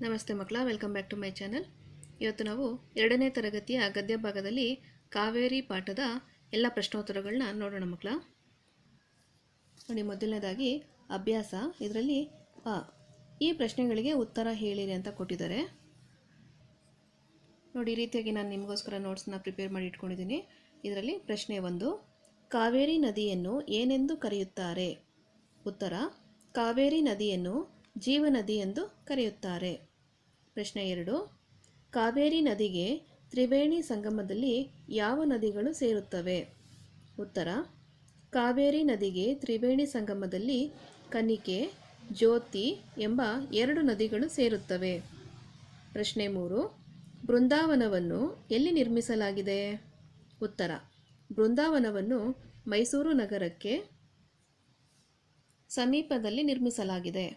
ನಮಸ್ತೆ ಮಕ್ಕಳ, welcome back to my channel. ಇವತ್ತು ನಾವು ಎರಡನೇ ತರಗತಿಯ ಗದ್ಯ ಭಾಗದಲ್ಲಿ ಕಾವೇರಿ ಪಾಠದ ಎಲ್ಲ ಪ್ರಶ್ನೋತ್ತರಗಳನ್ನ ನೋಡೋಣ ಮಕ್ಕಳ. ನೋಡಿ, ಮೊದಲನೇದಾಗಿ ಅಭ್ಯಾಸ, ಇದರಲ್ಲಿ ಅ ಈ ಪ್ರಶ್ನೆಗಳಿಗೆ ಉತ್ತರ ಹೇಳಿರಿ ಅಂತ ಕೊಟ್ಟಿದ್ದಾರೆ. ನೋಡಿ, ಈ ರೀತಿಯಾಗಿ ನಾನು ನಿಮಗೋಸ್ಕರ ನೋಟ್ಸ್ನ ಪ್ರಿಪೇರ್ ಮಾಡಿ ಇಟ್ಕೊಂಡಿದ್ದೀನಿ. ಇದರಲ್ಲಿ ಪ್ರಶ್ನೆ ಒಂದು, ಕಾವೇರಿ ನದಿಯನ್ನು ಏನೆಂದು ಕರೆಯುತ್ತಾರೆ? ಉತ್ತರ, ಕಾವೇರಿ ನದಿಯನ್ನು ಜೀವನದಿ ಎಂದು ಕರೆಯುತ್ತಾರೆ. ಪ್ರಶ್ನೆ ಎರಡು. ಕಾವೇರಿ ನದಿಗೆ ತ್ರಿವೇಣಿ ಸಂಗಮದಲ್ಲಿ ಯಾವ ನದಿಗಳು ಸೇರುತ್ತವೆ? ಉತ್ತರ, ಕಾವೇರಿ ನದಿಗೆ ತ್ರಿವೇಣಿ ಸಂಗಮದಲ್ಲಿ ಕನಿಕೆ, ಜ್ಯೋತಿ ಎಂಬ ಎರಡು ನದಿಗಳು ಸೇರುತ್ತವೆ. ಪ್ರಶ್ನೆ ಮೂರು, ಬೃಂದಾವನವನ್ನು ಎಲ್ಲಿ ನಿರ್ಮಿಸಲಾಗಿದೆ? ಉತ್ತರ, ಬೃಂದಾವನವನ್ನು ಮೈಸೂರು ನಗರಕ್ಕೆ ಸಮೀಪದಲ್ಲಿ ನಿರ್ಮಿಸಲಾಗಿದೆ.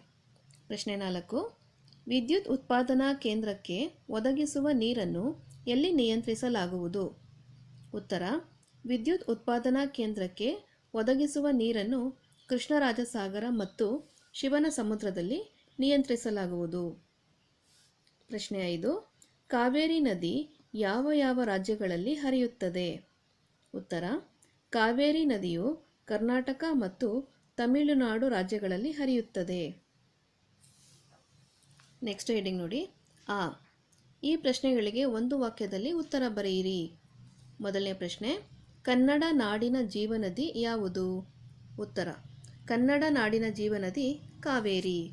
ಪ್ರಶ್ನೆ ನಾಲ್ಕು ವಿದ್ಯುತ್ ಉತ್ಪಾದನಾ ಕೇಂದ್ರಕ್ಕೆ ಒದಗಿಸುವ ನೀರನ್ನು ಎಲ್ಲಿ ನಿಯಂತ್ರಿಸಲಾಗುವುದು? ಉತ್ತರ, ವಿದ್ಯುತ್ ಉತ್ಪಾದನಾ ಕೇಂದ್ರಕ್ಕೆ ಒದಗಿಸುವ ನೀರನ್ನು ಕೃಷ್ಣರಾಜಸಾಗರ ಮತ್ತು ಶಿವನ ಸಮುದ್ರದಲ್ಲಿ ನಿಯಂತ್ರಿಸಲಾಗುವುದು. ಪ್ರಶ್ನೆ ಐದು, ಕಾವೇರಿ ನದಿ ಯಾವ ಯಾವ ರಾಜ್ಯಗಳಲ್ಲಿ ಹರಿಯುತ್ತದೆ? ಉತ್ತರ, ಕಾವೇರಿ ನದಿಯು ಕರ್ನಾಟಕ ಮತ್ತು ತಮಿಳುನಾಡು ರಾಜ್ಯಗಳಲ್ಲಿ ಹರಿಯುತ್ತದೆ. ನೆಕ್ಸ್ಟ್ ಹೆಡಿಂಗ್ ನೋಡಿ. ಆ, ಈ ಪ್ರಶ್ನೆಗಳಿಗೆ ಒಂದು ವಾಕ್ಯದಲ್ಲಿ ಉತ್ತರ ಬರೆಯಿರಿ. ಮೊದಲನೇ ಪ್ರಶ್ನೆ, ಕನ್ನಡ ನಾಡಿನ ಜೀವನದಿ ಯಾವುದು? ಉತ್ತರ, ಕನ್ನಡ ನಾಡಿನ ಜೀವನದಿ ಕಾವೇರಿ.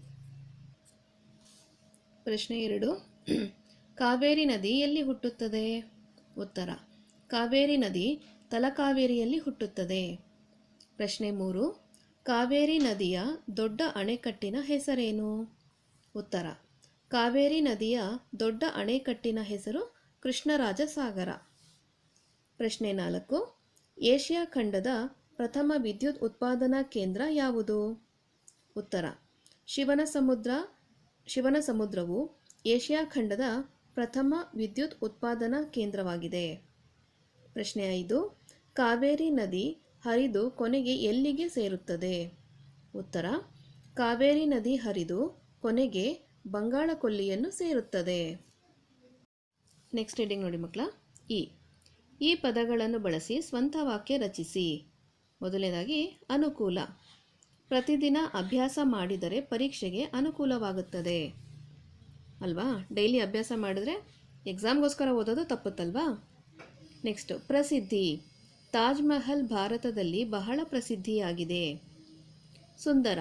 ಪ್ರಶ್ನೆ ಎರಡು, ಕಾವೇರಿ ನದಿ ಎಲ್ಲಿ ಹುಟ್ಟುತ್ತದೆ? ಉತ್ತರ, ಕಾವೇರಿ ನದಿ ತಲಕಾವೇರಿಯಲ್ಲಿ ಹುಟ್ಟುತ್ತದೆ. ಪ್ರಶ್ನೆ ಮೂರು, ಕಾವೇರಿ ನದಿಯ ದೊಡ್ಡ ಅಣೆಕಟ್ಟಿನ ಹೆಸರೇನು? ಉತ್ತರ ಕಾವೇರಿ ನದಿಯ ದೊಡ್ಡ ಅಣೆಕಟ್ಟಿನ ಹೆಸರು ಕೃಷ್ಣರಾಜ ಸಾಗರ ಪ್ರಶ್ನೆ ನಾಲ್ಕು, ಏಷ್ಯಾ ಖಂಡದ ಪ್ರಥಮ ವಿದ್ಯುತ್ ಉತ್ಪಾದನಾ ಕೇಂದ್ರ ಯಾವುದು? ಉತ್ತರ ಶಿವನ ಸಮುದ್ರ ಶಿವನ ಸಮುದ್ರವು ಏಷ್ಯಾ ಖಂಡದ ಪ್ರಥಮ ವಿದ್ಯುತ್ ಉತ್ಪಾದನಾ ಕೇಂದ್ರವಾಗಿದೆ. ಪ್ರಶ್ನೆ ಐದು, ಕಾವೇರಿ ನದಿ ಹರಿದು ಕೊನೆಗೆ ಎಲ್ಲಿಗೆ ಸೇರುತ್ತದೆ? ಉತ್ತರ, ಕಾವೇರಿ ನದಿ ಹರಿದು ಕೊನೆಗೆ ಬಂಗಾಳ ಕೊಲ್ಲಿಯನ್ನು ಸೇರುತ್ತದೆ. ನೆಕ್ಸ್ಟ್ ಹೆಡಿಂಗ್ ನೋಡಿ ಮಕ್ಕಳ ಈ ಈ ಪದಗಳನ್ನು ಬಳಸಿ ಸ್ವಂತ ವಾಕ್ಯ ರಚಿಸಿ. ಮೊದಲನೇದಾಗಿ, ಅನುಕೂಲ. ಪ್ರತಿದಿನ ಅಭ್ಯಾಸ ಮಾಡಿದರೆ ಪರೀಕ್ಷೆಗೆ ಅನುಕೂಲವಾಗುತ್ತದೆ. ಅಲ್ವಾ? ಡೈಲಿ ಅಭ್ಯಾಸ ಮಾಡಿದ್ರೆ ಎಕ್ಸಾಮ್ಗೋಸ್ಕರ ಓದೋದು ತಪ್ಪುತ್ತಲ್ವಾ? ನೆಕ್ಸ್ಟು ಪ್ರಸಿದ್ಧಿ. ತಾಜ್ ಮಹಲ್ ಭಾರತದಲ್ಲಿ ಬಹಳ ಪ್ರಸಿದ್ಧಿಯಾಗಿದೆ. ಸುಂದರ.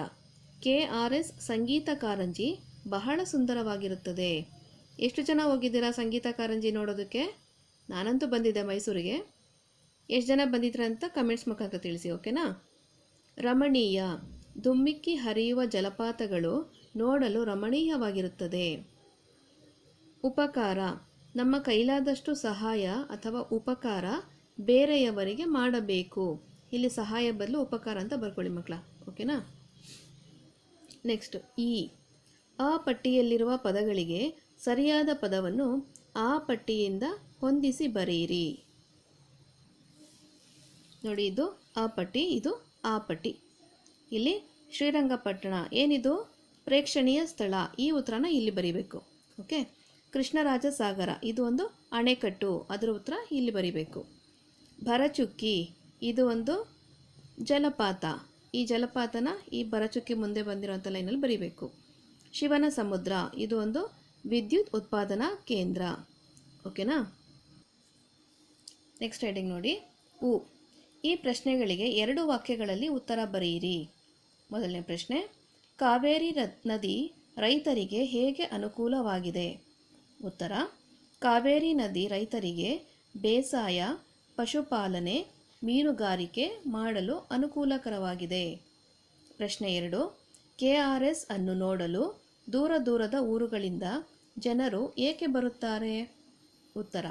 ಕೆ ಆರ್ ಎಸ್ ಸಂಗೀತ ಕಾರಂಜಿ ಬಹಳ ಸುಂದರವಾಗಿರುತ್ತದೆ. ಎಷ್ಟು ಜನ ಹೋಗಿದ್ದೀರಾ ಸಂಗೀತ ಕಾರಂಜಿ ನೋಡೋದಕ್ಕೆ? ನಾನಂತೂ ಬಂದಿದ್ದೆ ಮೈಸೂರಿಗೆ. ಎಷ್ಟು ಜನ ಬಂದಿದ್ರ ಅಂತ ಕಮೆಂಟ್ಸ್ ಮುಖಾಂತರ ತಿಳಿಸಿ, ಓಕೆನಾ? ರಮಣೀಯ. ಧುಮ್ಮಿಕ್ಕಿ ಹರಿಯುವ ಜಲಪಾತಗಳು ನೋಡಲು ರಮಣೀಯವಾಗಿರುತ್ತದೆ. ಉಪಕಾರ. ನಮ್ಮ ಕೈಲಾದಷ್ಟು ಸಹಾಯ ಅಥವಾ ಉಪಕಾರ ಬೇರೆಯವರಿಗೆ ಮಾಡಬೇಕು. ಇಲ್ಲಿ ಸಹಾಯ ಬದಲು ಉಪಕಾರ ಅಂತ ಬರ್ಕೊಳ್ಳಿ ಮಕ್ಕಳ, ಓಕೆನಾ? ನೆಕ್ಸ್ಟ್, ಈ. ಆ ಪಟ್ಟಿಯಲ್ಲಿರುವ ಪದಗಳಿಗೆ ಸರಿಯಾದ ಪದವನ್ನು ಆ ಪಟ್ಟಿಯಿಂದ ಹೊಂದಿಸಿ ಬರೆಯಿರಿ. ನೋಡಿ, ಇದು ಆ ಪಟ್ಟಿ, ಇದು ಆ ಪಟ್ಟಿ. ಇಲ್ಲಿ ಶ್ರೀರಂಗಪಟ್ಟಣ, ಏನಿದು? ಪ್ರೇಕ್ಷಣೀಯ ಸ್ಥಳ. ಈ ಉತ್ತರನ ಇಲ್ಲಿ ಬರಿಬೇಕು. ಓಕೆ? ಕೃಷ್ಣರಾಜ ಸಾಗರ ಇದು ಒಂದು ಅಣೆಕಟ್ಟು. ಅದರ ಉತ್ತರ ಇಲ್ಲಿ ಬರೀಬೇಕು. ಭರಚುಕ್ಕಿ, ಇದು ಒಂದು ಜಲಪಾತ. ಈ ಜಲಪಾತನ ಈ ಭರಚುಕ್ಕಿ ಮುಂದೆ ಬಂದಿರೋಂಥ ಲೈನಲ್ಲಿ ಬರಿಬೇಕು. ಶಿವನ ಸಮುದ್ರ, ಇದು ಒಂದು ವಿದ್ಯುತ್ ಉತ್ಪಾದನಾ ಕೇಂದ್ರ. ಓಕೆನಾ? ನೆಕ್ಸ್ಟ್ ಹೆಡಿಂಗ್ ನೋಡಿ. ಉ. ಈ ಪ್ರಶ್ನೆಗಳಿಗೆ ಎರಡು ವಾಕ್ಯಗಳಲ್ಲಿ ಉತ್ತರ ಬರೆಯಿರಿ. ಮೊದಲನೇ ಪ್ರಶ್ನೆ, ಕಾವೇರಿ ನದಿ ರೈತರಿಗೆ ಹೇಗೆ ಅನುಕೂಲವಾಗಿದೆ? ಉತ್ತರ, ಕಾವೇರಿ ನದಿ ರೈತರಿಗೆ ಬೇಸಾಯ, ಪಶುಪಾಲನೆ, ಮೀನುಗಾರಿಕೆ ಮಾಡಲು ಅನುಕೂಲಕರವಾಗಿದೆ. ಪ್ರಶ್ನೆ ಎರಡು, ಕೆ ಆರ್ ಎಸ್ ಅನ್ನು ನೋಡಲು ದೂರ ದೂರದ ಊರುಗಳಿಂದ ಜನರು ಏಕೆ ಬರುತ್ತಾರೆ? ಉತ್ತರ.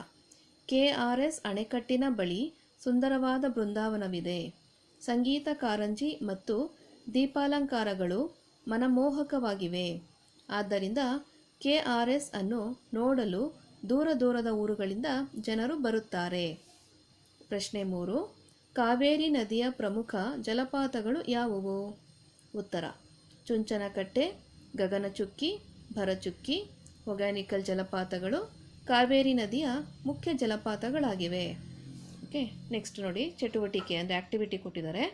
ಕೆ ಆರ್ ಎಸ್ ಅಣೆಕಟ್ಟಿನ ಬಳಿ ಸುಂದರವಾದ ಬೃಂದಾವನವಿದೆ. ಸಂಗೀತ ಕಾರಂಜಿ ಮತ್ತು ದೀಪಾಲಂಕಾರಗಳು ಮನಮೋಹಕವಾಗಿವೆ. ಆದ್ದರಿಂದ ಕೆ ಆರ್ ಎಸ್ ಅನ್ನು ನೋಡಲು ದೂರ ದೂರದ ಊರುಗಳಿಂದ ಜನರು ಬರುತ್ತಾರೆ. ಪ್ರಶ್ನೆ ಮೂರು. ಕಾವೇರಿ ನದಿಯ ಪ್ರಮುಖ ಜಲಪಾತಗಳು ಯಾವುವು? ಉತ್ತರ. ಚುಂಚನಕಟ್ಟೆ ಗಗನಚುಕ್ಕಿ, ಭರಚುಕ್ಕಿ ಒಗ್ಯಾನಿಕಲ್ ಜಲಪಾತಗಳು, ಕಾವೇರಿ ನದಿಯ ಮುಖ್ಯ ಜಲಪಾತಗಳಾಗಿವೆ. ಓಕೆ ನೆಕ್ಸ್ಟ್ ನೋಡಿ, ಚಟುವಟಿಕೆ ಅಂದರೆ ಆ್ಯಕ್ಟಿವಿಟಿ ಕೊಟ್ಟಿದ್ದಾರೆ.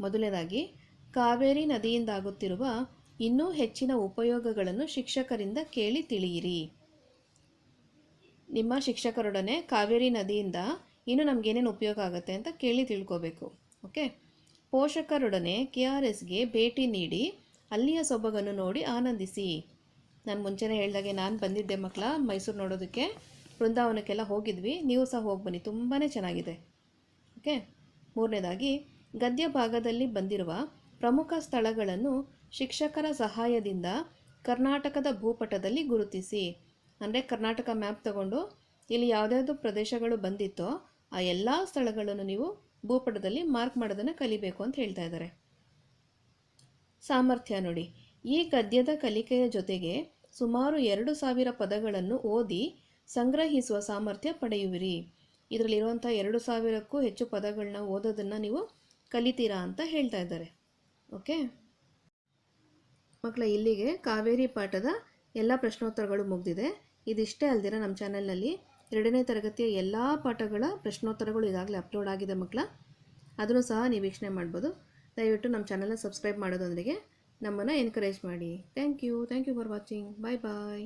ಮೊದಲನೇದಾಗಿ, ಕಾವೇರಿ ನದಿಯಿಂದಾಗುತ್ತಿರುವ ಇನ್ನೂ ಹೆಚ್ಚಿನ ಉಪಯೋಗಗಳನ್ನು ಶಿಕ್ಷಕರಿಂದ ಕೇಳಿ ತಿಳಿಯಿರಿ. ನಿಮ್ಮ ಶಿಕ್ಷಕರೊಡನೆ ಕಾವೇರಿ ನದಿಯಿಂದ ಇನ್ನು ನಮಗೇನೇನು ಉಪಯೋಗ ಆಗುತ್ತೆ ಅಂತ ಕೇಳಿ ತಿಳ್ಕೋಬೇಕು. ಓಕೆ ಪೋಷಕರೊಡನೆ ಕೆ ಆರ್ ಎಸ್ಗೆ ಭೇಟಿ ನೀಡಿ ಅಲ್ಲಿಯ ಸೊಬಗನ್ನು ನೋಡಿ ಆನಂದಿಸಿ. ನಾನು ಮುಂಚೆನೇ ಹೇಳಿದಾಗೆ ನಾನು ಬಂದಿದ್ದೆ ಮಕ್ಕಳ ಮೈಸೂರು ನೋಡೋದಕ್ಕೆ. ಬೃಂದಾವನಕ್ಕೆಲ್ಲ ಹೋಗಿದ್ವಿ. ನೀವು ಸಹ ಹೋಗಿ ಬನ್ನಿ. ತುಂಬಾ ಚೆನ್ನಾಗಿದೆ. ಓಕೆ? ಮೂರನೇದಾಗಿ, ಗದ್ಯ ಭಾಗದಲ್ಲಿ ಬಂದಿರುವ ಪ್ರಮುಖ ಸ್ಥಳಗಳನ್ನು ಶಿಕ್ಷಕರ ಸಹಾಯದಿಂದ ಕರ್ನಾಟಕದ ಭೂಪಟದಲ್ಲಿ ಗುರುತಿಸಿ. ಅಂದರೆ ಕರ್ನಾಟಕ ಮ್ಯಾಪ್ ತಗೊಂಡು ಇಲ್ಲಿ ಯಾವುದ್ಯಾವುದು ಪ್ರದೇಶಗಳು ಬಂದಿತ್ತೋ ಆ ಎಲ್ಲ ಸ್ಥಳಗಳನ್ನು ನೀವು ಭೂಪಟದಲ್ಲಿ ಮಾರ್ಕ್ ಮಾಡೋದನ್ನು ಕಲಿಬೇಕು ಅಂತ ಹೇಳ್ತಾ ಇದ್ದಾರೆ. ಸಾಮರ್ಥ್ಯ ನೋಡಿ. ಈ ಗದ್ಯದ ಕಲಿಕೆಯ ಜೊತೆಗೆ ಸುಮಾರು ಎರಡು ಸಾವಿರ ಪದಗಳನ್ನು ಓದಿ ಸಂಗ್ರಹಿಸುವ ಸಾಮರ್ಥ್ಯ ಪಡೆಯುವಿರಿ. ಇದರಲ್ಲಿರುವಂಥ ಎರಡು ಸಾವಿರಕ್ಕೂ ಹೆಚ್ಚು ಪದಗಳನ್ನ ಓದೋದನ್ನು ನೀವು ಕಲಿತೀರಾ ಅಂತ ಹೇಳ್ತಾ ಇದ್ದಾರೆ. ಓಕೆ? ಮಕ್ಕಳ ಇಲ್ಲಿಗೆ ಕಾವೇರಿ ಪಾಠದ ಎಲ್ಲ ಪ್ರಶ್ನೋತ್ತರಗಳು ಮುಗಿದಿದೆ. ಇದಿಷ್ಟೇ ಅಲ್ದಿರ ನಮ್ಮ ಚಾನಲ್ನಲ್ಲಿ ಎರಡನೇ ತರಗತಿಯ ಎಲ್ಲ ಪಾಠಗಳ ಪ್ರಶ್ನೋತ್ತರಗಳು ಈಗಾಗಲೇ ಅಪ್ಲೋಡ್ ಆಗಿದೆ ಮಕ್ಕಳ ಅದನ್ನು ಸಹ ನೀವು ವೀಕ್ಷಣೆ ಮಾಡ್ಬೋದು. ದಯವಿಟ್ಟು ನಮ್ಮ ಚಾನಲ್ನ ಸಬ್ಸ್ಕ್ರೈಬ್ ಮಾಡೋದೊಂದಿಗೆ ನಮ್ಮನ್ನು ಎನ್ಕರೇಜ್ ಮಾಡಿ. Thank you thank you for watching bye bye